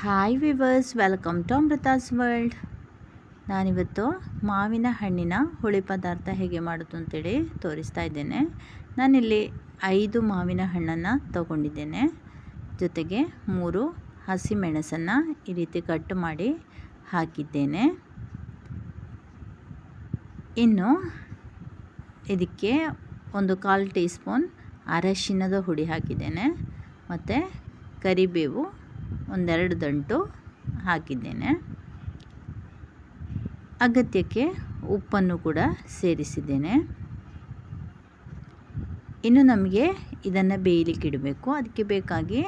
Hi viewers welcome to Amrutha's world ನಾನಿವತ್ತು ಮಾವಿನ ಹಣ್ಣಿನ ಹುಳಿ ಪದಾರ್ಥ ಹೇಗೆ ಮಾಡೋದು ಅಂತೇಳಿ ತೋರಿಸ್ತಾ ಇದ್ದೇನೆ. ನಾನಿಲ್ಲಿ ಐದು ಮಾವಿನ ಹಣ್ಣನ್ನು ತಗೊಂಡಿದ್ದೇನೆ. ಜೊತೆಗೆ ಮೂರು ಹಸಿಮೆಣಸನ್ನು ಈ ರೀತಿ ಕಟ್ ಮಾಡಿ ಹಾಕಿದ್ದೇನೆ. ಇನ್ನು ಇದಕ್ಕೆ ಒಂದು ಕಾಲು ಟೀ ಸ್ಪೂನ್ ಅರಶಿನದ ಹುಡಿ ಹಾಕಿದ್ದೇನೆ. ಮತ್ತು ಕರಿಬೇವು ಒಂದೆರಡು ದಂಟು ಹಾಕಿದ್ದೇನೆ. ಅಗತ್ಯಕ್ಕೆ ಉಪ್ಪನ್ನು ಕೂಡ ಸೇರಿಸಿದ್ದೇನೆ. ಇನ್ನು ನಮಗೆ ಇದನ್ನು ಬೇಯಲಿಕ್ಕೆ ಇಡಬೇಕು. ಅದಕ್ಕೆ ಬೇಕಾಗಿ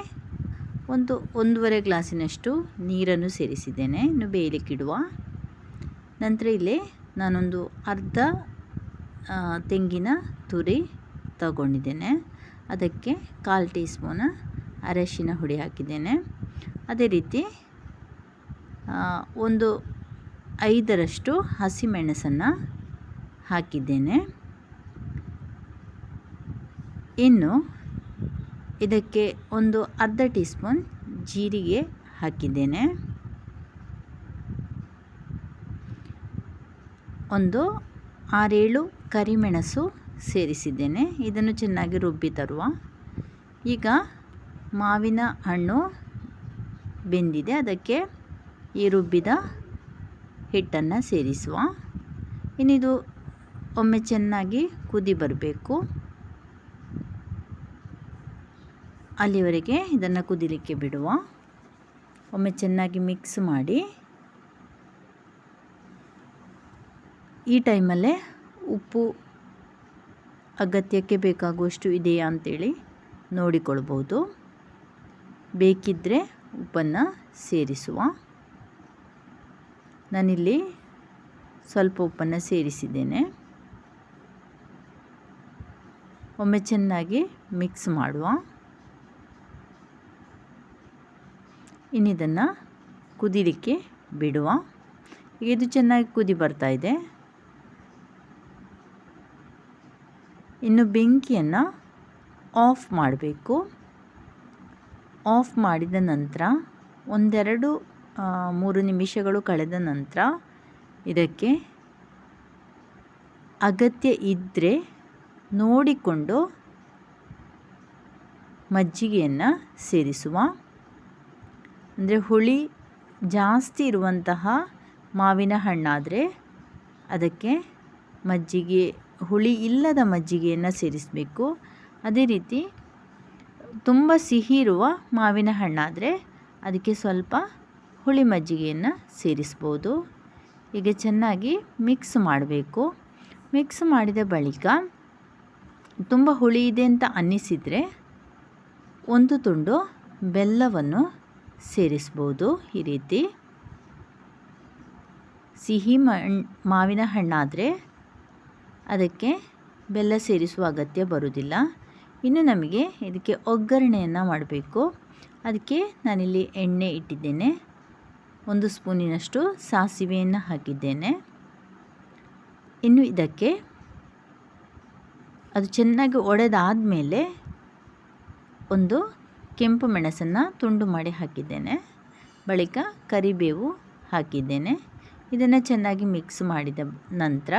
ಒಂದು ಒಂದೂವರೆ ಗ್ಲಾಸಿನಷ್ಟು ನೀರನ್ನು ಸೇರಿಸಿದ್ದೇನೆ ಇನ್ನು ಬೇಯಲಿಕ್ಕಿಡುವ ನಂತರ ಇಲ್ಲಿ ನಾನೊಂದು ಅರ್ಧ ತೆಂಗಿನ ತುರಿ ತಗೊಂಡಿದ್ದೇನೆ. ಅದಕ್ಕೆ ಕಾಲು ಟೀ ಸ್ಪೂನ ಅರಶಿನ ಹುಡಿ ಹಾಕಿದ್ದೇನೆ. ಅದೇ ರೀತಿ ಒಂದು ಐದರಷ್ಟು ಹಸಿಮೆಣಸನ್ನು ಹಾಕಿದ್ದೇನೆ. ಇನ್ನು ಇದಕ್ಕೆ ಒಂದು ಅರ್ಧ ಟೀ ಸ್ಪೂನ್ ಜೀರಿಗೆ ಹಾಕಿದ್ದೇನೆ. ಒಂದು ಆರೇಳು ಕರಿಮೆಣಸು ಸೇರಿಸಿದ್ದೇನೆ. ಇದನ್ನು ಚೆನ್ನಾಗಿ ರುಬ್ಬಿ ತರುವ. ಈಗ ಮಾವಿನ ಹಣ್ಣು ಬೆಂದಿದೆ. ಅದಕ್ಕೆ ಈ ರುಬ್ಬಿದ ಹಿಟ್ಟನ್ನು ಸೇರಿಸುವ. ಇನ್ನಿದು ಒಮ್ಮೆ ಚೆನ್ನಾಗಿ ಕುದಿ ಬರಬೇಕು. ಅಲ್ಲಿವರೆಗೆ ಇದನ್ನು ಕುದಿಲಿಕ್ಕೆ ಬಿಡುವ. ಒಮ್ಮೆ ಚೆನ್ನಾಗಿ ಮಿಕ್ಸ್ ಮಾಡಿ ಈ ಟೈಮಲ್ಲೇ ಉಪ್ಪು ಅಗತ್ಯಕ್ಕೆ ಬೇಕಾಗುವಷ್ಟು ಇದೆಯಾ ಅಂತೇಳಿ ನೋಡಿಕೊಳ್ಬೋದು ಬೇಕಿದ್ದರೆ ಉಪ್ಪನ್ನು ಸೇರಿಸುವ. ನಾನಿಲ್ಲಿ ಸ್ವಲ್ಪ ಉಪ್ಪನ್ನು ಸೇರಿಸಿದ್ದೇನೆ. ಒಮ್ಮೆ ಚೆನ್ನಾಗಿ ಮಿಕ್ಸ್ ಮಾಡುವ. ಇನ್ನಿದನ್ನು ಕುದಿಲಿಕ್ಕೆ ಬಿಡುವ. ಇದು ಚೆನ್ನಾಗಿ ಕುದಿ ಬರ್ತಾ ಇದೆ. ಇನ್ನು ಬೆಂಕಿಯನ್ನು ಆಫ್ ಮಾಡಬೇಕು. ಆಫ್ ಮಾಡಿದ ನಂತರ ಒಂದೆರಡು ಮೂರು ನಿಮಿಷಗಳು ಕಳೆದ ನಂತರ ಇದಕ್ಕೆ ಅಗತ್ಯ ಇದ್ದರೆ ನೋಡಿಕೊಂಡು ಮಜ್ಜಿಗೆಯನ್ನು ಸೇರಿಸುವ. ಅಂದರೆ ಹುಳಿ ಜಾಸ್ತಿ ಇರುವಂತಹ ಮಾವಿನ ಹಣ್ಣಾದರೆ ಅದಕ್ಕೆ ಮಜ್ಜಿಗೆ, ಹುಳಿ ಇಲ್ಲದ ಮಜ್ಜಿಗೆಯನ್ನು ಸೇರಿಸಬೇಕು. ಅದೇ ರೀತಿ ತುಂಬ ಸಿಹಿ ಇರುವ ಮಾವಿನ ಹಣ್ಣಾದರೆ ಅದಕ್ಕೆ ಸ್ವಲ್ಪ ಹುಳಿ ಮಜ್ಜಿಗೆಯನ್ನು ಸೇರಿಸ್ಬೋದು. ಈಗ ಚೆನ್ನಾಗಿ ಮಿಕ್ಸ್ ಮಾಡಬೇಕು. ಮಿಕ್ಸ್ ಮಾಡಿದ ಬಳಿಕ ತುಂಬ ಹುಳಿ ಇದೆ ಅಂತ ಅನ್ನಿಸಿದರೆ ಒಂದು ತುಂಡು ಬೆಲ್ಲವನ್ನು ಸೇರಿಸ್ಬೋದು ಈ ರೀತಿ. ಸಿಹಿ ಮಾವಿನ ಹಣ್ಣಾದರೆ ಅದಕ್ಕೆ ಬೆಲ್ಲ ಸೇರಿಸುವ ಅಗತ್ಯ ಬರುವುದಿಲ್ಲ ಇನ್ನು ನಮಗೆ ಇದಕ್ಕೆ ಒಗ್ಗರಣೆಯನ್ನು ಮಾಡಬೇಕು. ಅದಕ್ಕೆ ನಾನಿಲ್ಲಿ ಎಣ್ಣೆ ಇಟ್ಟಿದ್ದೇನೆ. ಒಂದು ಸ್ಪೂನಿನಷ್ಟು ಸಾಸಿವೆಯನ್ನು ಹಾಕಿದ್ದೇನೆ. ಇನ್ನು ಇದಕ್ಕೆ ಅದು ಚೆನ್ನಾಗಿ ಒಡೆದಾದ ಮೇಲೆ ಒಂದು ಕೆಂಪು ಮೆಣಸನ್ನು ತುಂಡು ಮಾಡಿ ಹಾಕಿದ್ದೇನೆ. ಬಳಿಕ ಕರಿಬೇವು ಹಾಕಿದ್ದೇನೆ. ಇದನ್ನು ಚೆನ್ನಾಗಿ ಮಿಕ್ಸ್ ಮಾಡಿದ ನಂತರ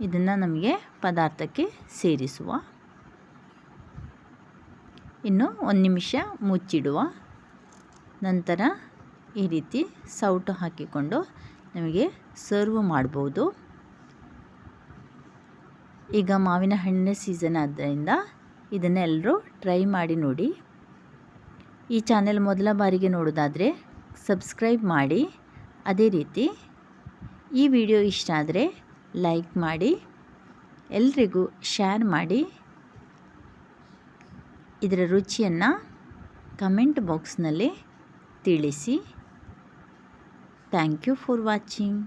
ಇದನ್ನು ನಮಗೆ ಪದಾರ್ಥಕ್ಕೆ ಸೇರಿಸುವ. ಇನ್ನು ಒಂದು ನಿಮಿಷ ಮುಚ್ಚಿಡುವ. ನಂತರ ಈ ರೀತಿ ಸೌಟು ಹಾಕಿಕೊಂಡು ನಮಗೆ ಸರ್ವ್ ಮಾಡ್ಬೋದು. ಈಗ ಮಾವಿನ ಹಣ್ಣಿನ ಸೀಸನ್ ಆದ್ದರಿಂದ ಇದನ್ನೆಲ್ಲರೂ ಟ್ರೈ ಮಾಡಿ ನೋಡಿ. ಈ ಚಾನೆಲ್ ಮೊದಲ ಬಾರಿಗೆ ನೋಡೋದಾದರೆ ಸಬ್ಸ್ಕ್ರೈಬ್ ಮಾಡಿ. ಅದೇ ರೀತಿ ಈ ವಿಡಿಯೋ ಇಷ್ಟ ಆದರೆ ಲೈಕ್ ಮಾಡಿ. ಎಲ್ರಿಗೂ ಶೇರ್ ಮಾಡಿ. ಇದರ ರುಚಿಯನ್ನು ಕಮೆಂಟ್ ಬಾಕ್ಸ್ನಲ್ಲಿ ತಿಳಿಸಿ. Thank you for watching